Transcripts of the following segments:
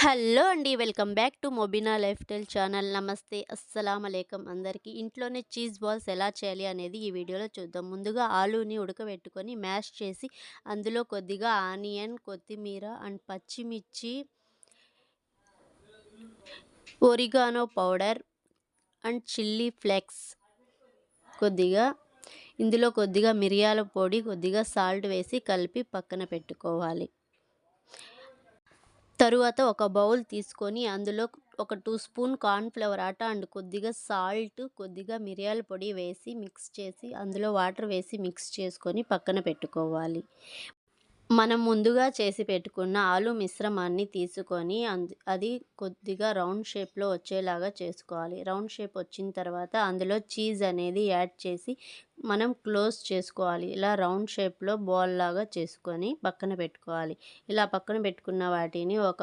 Hello అండి. Welcome back to Mobina lifestyle channel. Namaste. అస్సలం అలైకం అందరికీ. ఇంట్లోనే చీజ్ బాల్స్ ఎలా చేయాలి అనేది ఈ వీడియోలో చూద్దాం. ముందుగా ఆలూని ఉడకబెట్టుకొని మ్యాష్ చేసి అందులో కొద్దిగా ఆనియన్ కొత్తిమీర అండ్ పచ్చిమిర్చి oregano powder and chilli flakes కొద్దిగా ఇందులో కొద్దిగా మిరియాల పొడి కొద్దిగా సాల్ట్ వేసి కలిపి పక్కన పెట్టుకోవాలి. తరువాత ఒక బౌల్ తీసుకొని అందులో ఒక టూ స్పూన్ కార్న్ఫ్లవర్ ఆట అండ్ కొద్దిగా సాల్ట్ కొద్దిగా మిరియాల పొడి వేసి మిక్స్ చేసి అందులో వాటర్ వేసి మిక్స్ చేసుకొని పక్కన పెట్టుకోవాలి. మనం ముందుగా చేసి పెట్టుకున్న ఆలు మిశ్రమాన్ని తీసుకొని అందు అది కొద్దిగా రౌండ్ షేప్లో వచ్చేలాగా చేసుకోవాలి. రౌండ్ షేప్ వచ్చిన తర్వాత అందులో చీజ్ అనేది యాడ్ చేసి మనం క్లోజ్ చేసుకోవాలి. ఇలా రౌండ్ షేప్లో బాల్ లాగా చేసుకొని పక్కన పెట్టుకోవాలి. ఇలా పక్కన పెట్టుకున్న వాటిని ఒక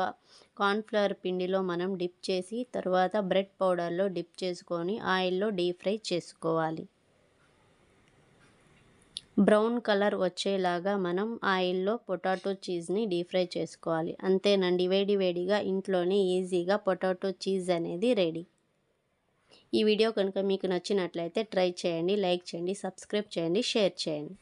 కార్న్ఫ్లవర్ పిండిలో మనం డిప్ చేసి తర్వాత బ్రెడ్ పౌడర్లో డిప్ చేసుకొని ఆయిల్లో డీప్ ఫ్రై చేసుకోవాలి. బ్రౌన్ కలర్ వచ్చేలాగా మనం ఆయిల్లో పొటాటో చీజ్ని డీప్ ఫ్రై చేసుకోవాలి. అంతేనండి వేడి వేడిగా ఇంట్లోనే ఈజీగా పొటాటో చీజ్ అనేది రెడీ. ఈ వీడియో కనుక మీకు నచ్చినట్లయితే ట్రై చేయండి లైక్ చేయండి సబ్స్క్రైబ్ చేయండి షేర్ చేయండి.